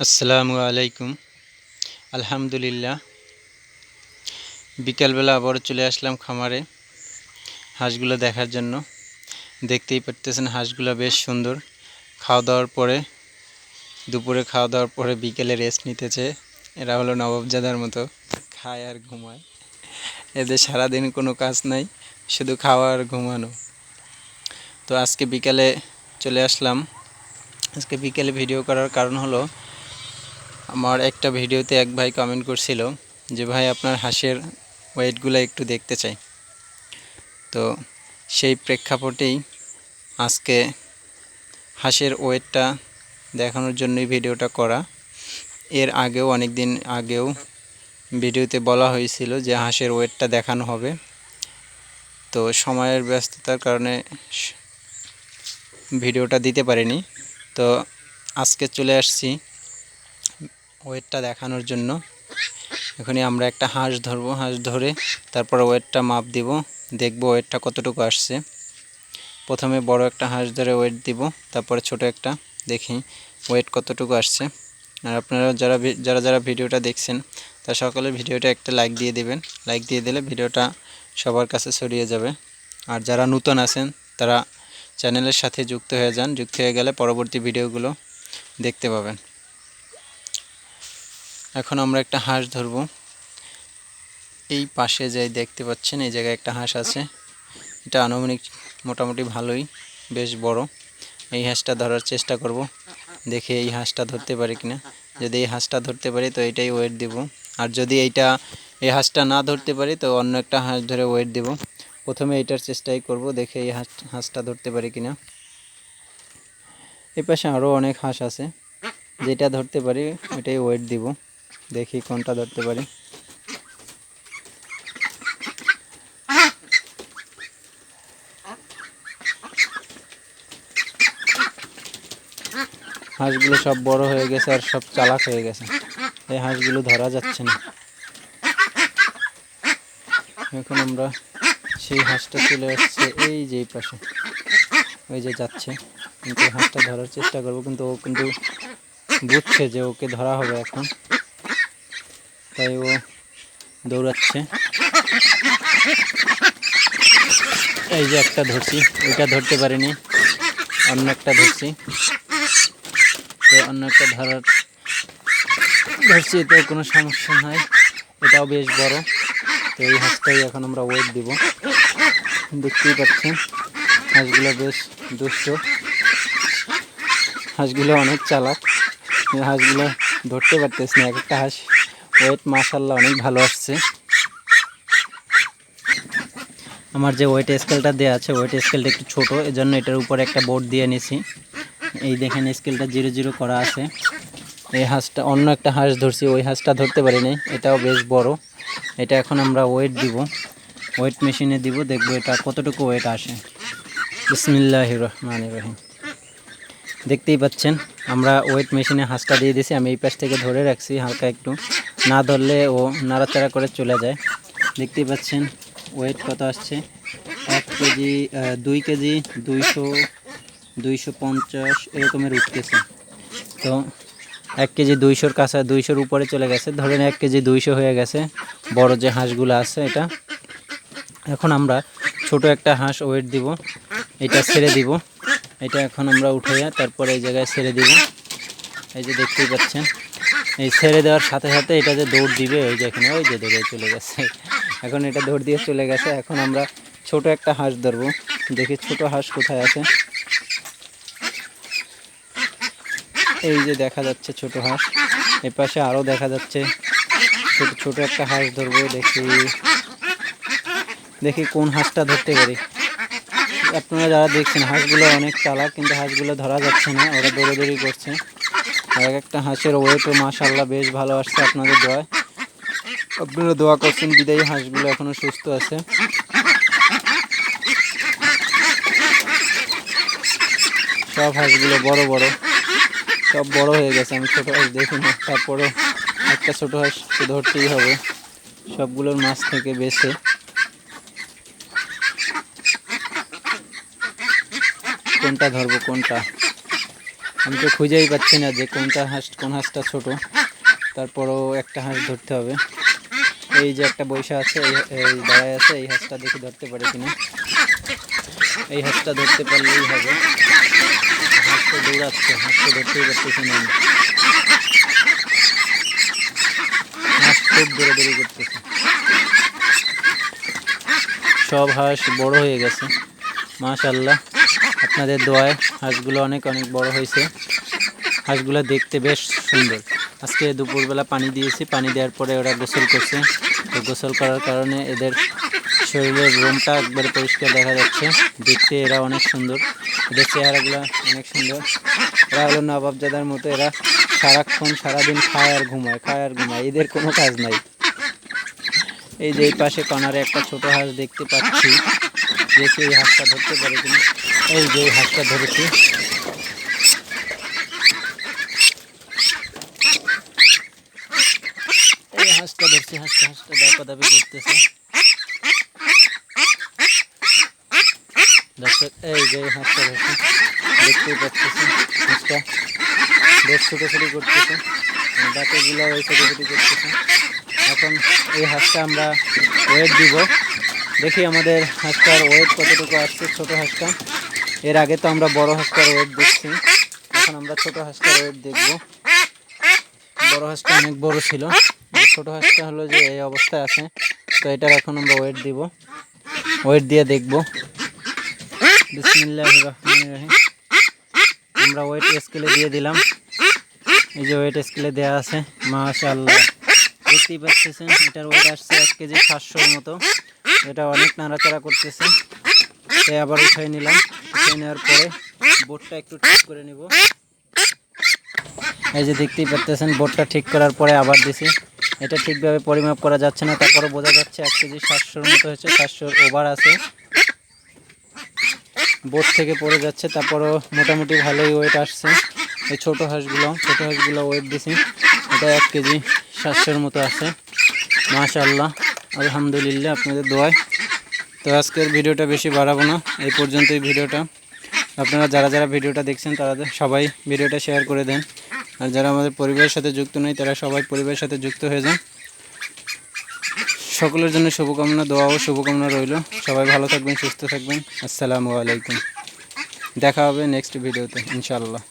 আসসালামু আলাইকুম। আলহামদুলিল্লাহ। বিকালবেলা আবারও চলে আসলাম খামারে হাঁসগুলো দেখার জন্য। দেখতেই পারতেছেন হাঁসগুলো বেশ সুন্দর। খাওয়া দাওয়ার পরে, দুপুরে খাওয়া দাওয়ার পরে বিকেলে রেস্ট নিতেছে। এরা হলো নবাবজাদার মতো খায় আর ঘুমায়। এদের সারাদিন কোনো কাজ নাই, শুধু খাওয়া আর ঘুমানো। তো আজকে বিকালে চলে আসলাম। আজকে বিকেলে ভিডিও করার কারণ হলো আমার একটা ভিডিওতে এক ভাই কমেন্ট করছিল যে, ভাই, আপনার হাঁসের ওয়েটগুলো একটু দেখতে চাই। তো সেই প্রেক্ষাপটেই আজকে হাঁসের ওয়েটটা দেখানোর জন্যই ভিডিওটা করা। এর আগেও অনেক দিন আগেও ভিডিওতে বলা হয়েছিল যে, হাঁসের ওয়েটটা দেখানো হবে। তো সময়ের ব্যস্ততার কারণে ভিডিওটা দিতে পারিনি। তো আজকে চলে আসছি ওয়েটটা দেখানোর জন্য। এখানে আমরা একটা হাঁস ধরবো, হাঁস ধরে তারপর ওয়েটটা মাপ দিব, দেখব ওয়েটটা কতটুকু আসছে। প্রথমে বড় একটা হাঁস ধরে ওয়েট দিব, তারপরে ছোট একটা, দেখি ওয়েট কতটুকু আসছে। আর আপনারা যারা যারা যারা ভিডিওটা দেখছেন তারা সকলে ভিডিওটা একটা লাইক দিয়ে দিবেন। লাইক দিয়ে দিলে ভিডিওটা সবার কাছে ছড়িয়ে যাবে। আর যারা নূতন আছেন, তারা চ্যানেলের সাথে যুক্ত হয়ে যান। যুক্ত হয়ে গেলে পরবর্তী ভিডিওগুলো দেখতে পাবেন। এখন আমরা একটা হাঁস ধরব। এই পাশে যাই দেখতে পাচ্ছেন, এই জায়গায় একটা হাঁস আছে। এটা আনুমানিক মোটামুটি ভালোই, বেশ বড়। এই হাঁসটা ধরার চেষ্টা করব, দেখে এই হাঁসটা ধরতে পারি কিনা। যদি এই হাঁসটা ধরতে পারি, তো এটাই ওয়েট দেব। আর যদি এইটা, এই হাঁসটা না ধরতে পারি, তো অন্য একটা হাঁস ধরে ওয়েট দেব। প্রথমে এইটার চেষ্টাই করব, দেখে এই হাঁস, হাঁসটা ধরতে পারি কিনা। এই পাশে আরও অনেক হাঁস আছে। যেটা ধরতে পারি, ওইটাই ওয়েট দিব। দেখি কোনটা ধরতে পারি। হাঁসগুলো সব বড় হয়ে গেছে আর সব চালাক হয়ে গেছে। এই হাঁসগুলো ধরা যাচ্ছে না। এখন আমরা সেই হাঁসটা চলে আসছে এই যে পাশে। ওই যে যাচ্ছে। কিন্তু হাঁসটা ধরার চেষ্টা করব, কিন্তু ও কিন্তু বুঝছে যে ওকে ধরা হবে এখন। তাই ও দৌড়াচ্ছে। এই যে একটা ধরছি ওইটা ধরতে পারিনি, অন্য একটা ধরছি। তো অন্য একটা ধরার ধরছি এতেও কোনো সমস্যা নাই, এটাও বেশ বড়। তো এই হাঁসটাই এখন আমরা ওয়েট দিব। দেখতেই পাচ্ছেন, হাঁসগুলো বেশ দুষ্ট। হাঁসগুলো অনেক চালাক। হাঁসগুলো ধরতে পারতেছি না, এক একটা হাঁস ওয়েট মাসাল্লাহ অনেক ভালো আসছে। আমার যে ওয়েট স্কেলটা দেওয়া আছে, ওয়েট স্কেলটা একটু ছোট, এজন্য এটার উপরে একটা বোর্ড দিয়ে নিছি। এই দেখেন, স্কেলটা জিরো জিরো করা আছে। এই হাঁসটা, অন্য একটা হাঁস ধরছি, ওই হাঁসটা ধরতে পারিনি, এটাও বেশ বড়। এটা এখন আমরা ওয়েট দিব। ওয়েট মেশিনে দিব, দেখব এটা কতটুকু ওয়েট আসে। বিসমিল্লাহ রহমান রহিম। দেখতেই পাচ্ছেন, আমরা ওয়েট মেশিনে হাঁসটা দিয়ে দিয়েছি আমি এই পাশ থেকে ধরে রাখছি হালকা একটু। না ধরলে ও নাড়াচাড়া করে চলে যায়। দেখতেই পাচ্ছেন ওয়েট কত আসছে? এক কেজি দুই কেজি, দুইশো দুইশো পঞ্চাশ, এরকমের উঠতেছে। তো এক কেজি দুইশোর কাছে, দুইশোর উপরে চলে গেছে। ধরেন এক কেজি দুইশো হয়ে গেছে, বড় যে হাঁসগুলো আছে এটা। এখন আমরা ছোট একটা হাঁস ওয়েট দিব, এটা ছেড়ে দিব। এটা এখন আমরা উঠে তারপরে এই জায়গায় ছেড়ে দিব। এই যে দেখতেই পাচ্ছেন এই ছেড়ে দেওয়ার সাথে সাথে এটা যে দৌড় দিবে, ওই যে এখানে, ওই যে দৌড়ে চলে গেছে। এখন এটা দৌড় দিয়ে চলে গেছে। এখন আমরা ছোট একটা হাঁস ধরবো। দেখি ছোট হাঁস কোথায় আছে। এই যে দেখা যাচ্ছে ছোট হাঁস। এ পাশে আরও দেখা যাচ্ছে। ছোট ছোট একটা হাঁস ধরবো, দেখি। দেখি কোন হাঁসটা ধরতে পারি। আপনারা যারা দেখছেন, হাঁসগুলো অনেক চালাক, কিন্তু হাঁসগুলো ধরা যাচ্ছে না। ওরা দৌড়াদৌড়ি করছে। এক একটা হাঁসের ওয়েটও মাশাল্লাহ বেশ ভালো আসছে আপনাদের দোয়ায়। আপনারা দোয়া করছেন, বিদায়ী হাঁসগুলো এখনও সুস্থ আছে। সব হাঁসগুলো বড় বড়। সব বড় হয়ে গেছে, আমি ছোটো হাঁস দেখি না। তারপরেও একটা ছোটো হাঁস ধরতেই হবে। সবগুলোর মাছ থেকে বেছে। কোনটা ধরবো, কোনটা? আমি তো খুঁজেই পাচ্ছি না যে কোনটা হাঁস, কোন হাঁসটা ছোট। তারপরও একটা হাঁস ধরতে হবে। এই যে একটা বৈশা আছে, এই দাঁড়ায় আছে, এই হাঁসটা দেখি ধরতে পারে কিনা। এই হাঁসটা ধরতে পারলেই হবে। হাঁসটা দৌড়াচ্ছে হাঁস তো ধরতেই পারতেছি না আমি। হাঁস খুব দূরে দৌড়াদৌড়ি করতেছে। সব হাঁস বড় হয়ে গেছে। মাশাল্লাহ আপনাদের দোয়ায় হাঁসগুলো অনেক অনেক বড় হয়েছে। হাঁসগুলো দেখতে বেশ সুন্দর। আজকে দুপুরবেলা পানি দিয়েছি, পানি দেওয়ার পরে ওরা গোসল করছে। তো গোসল করার কারণে এদের শরীরের রোমটা একবারে পরিষ্কার দেখা যাচ্ছে। দেখতে এরা অনেক সুন্দর। এদের চেহারাগুলো অনেক সুন্দর। এরা হলো নবাবজাদার মতো, এরা সারাক্ষণ, সারাদিন খায় আর ঘুমায়, খায় আর ঘুমায়। এদের কোনো কাজ নাই। এই যে পাশে কনারে একটা ছোট হাঁস দেখতে পাচ্ছি। দেখি এই হাঁসটা ধরতে পারে কিনা। এই যে এই হাঁসটা ধরেছি। এই হাঁসটা ধরছি, হাঁসটা হাঁসটা দাপা দাপি করতেছে। এই যে এই হাঁসটা ধরছি। দেখতেই পাচ্ছেন হাঁসটা। বেশ ছোটোছুটি করতেছে। দাঁতেগুলো ওই ছোটো ছোটোছুটি করতেছে। এখন এই হাঁসটা আমরা ওয়েট দিব। দেখি আমাদের হাঁসটার ওয়েট কতটুকু আসছে ছোট হাঁসটা। এর আগে তো আমরা বড় হাঁসটার ওয়েট দেখছি। এখন আমরা ছোট হাঁসটার ওয়েট দেখব। বড় হাঁসটা অনেক বড় ছিল। ছোট হাঁসটা হলো যে এই অবস্থায় আছে। তো এটার এখন আমরা ওয়েট দিব। ওয়েট দিয়ে দেখব। আমরা ওয়েট স্কেলে দিয়ে দিলাম। এই যে ওয়েট স্কেলে দেওয়া আছে, মাশাআল্লাহ। দেখতেই পাচ্ছেন, এটার ওয়েট আসছে এক কেজি সাতশোর মতো। এটা অনেক নাড়াচাড়া করতেছে। তাই আবার উঠাই নিলাম। উঠাই নেওয়ার পরে বোটটা একটু ঠিক করে নিব। এই যে দেখতেই পারতেছেন, বোটটা ঠিক করার পরে আবার দিছি। এটা ঠিকভাবে পরিমাপ করা যাচ্ছে না তারপরে বোঝা যাচ্ছে এক কেজি সাতশোর মতো হয়েছে, সাতশোর ওভার আছে। বোট থেকে পড়ে যাচ্ছে, তারপরও মোটামুটি ভালোই ওয়েট আসছে। এই ছোটো হাঁসগুলো ছোটো হাঁসগুলো ওয়েট দিছি। এটা এক কেজি সাতশোর মতো আছে। মাশাল্লাহ আলহামদুলিল্লাহ, আপনাদের দোয়ায়। তো আজকের ভিডিওটা বেশি বাড়াবো না, এই পর্যন্তই ভিডিওটা। আপনারা যারা যারা ভিডিওটা দেখছেন, তারা সবাই ভিডিওটা শেয়ার করে দেন। আর যারা আমাদের পরিবারের সাথে যুক্ত নেই তারা সবাই পরিবারের সাথে যুক্ত হয়ে যান। সকলের জন্য শুভকামনা, দোয়া ও শুভকামনা রইল। সবাই ভালো থাকবেন, সুস্থ থাকবেন। আসসালামু আলাইকুম। দেখা হবে নেক্সট ভিডিওতে, ইনশাআল্লাহ।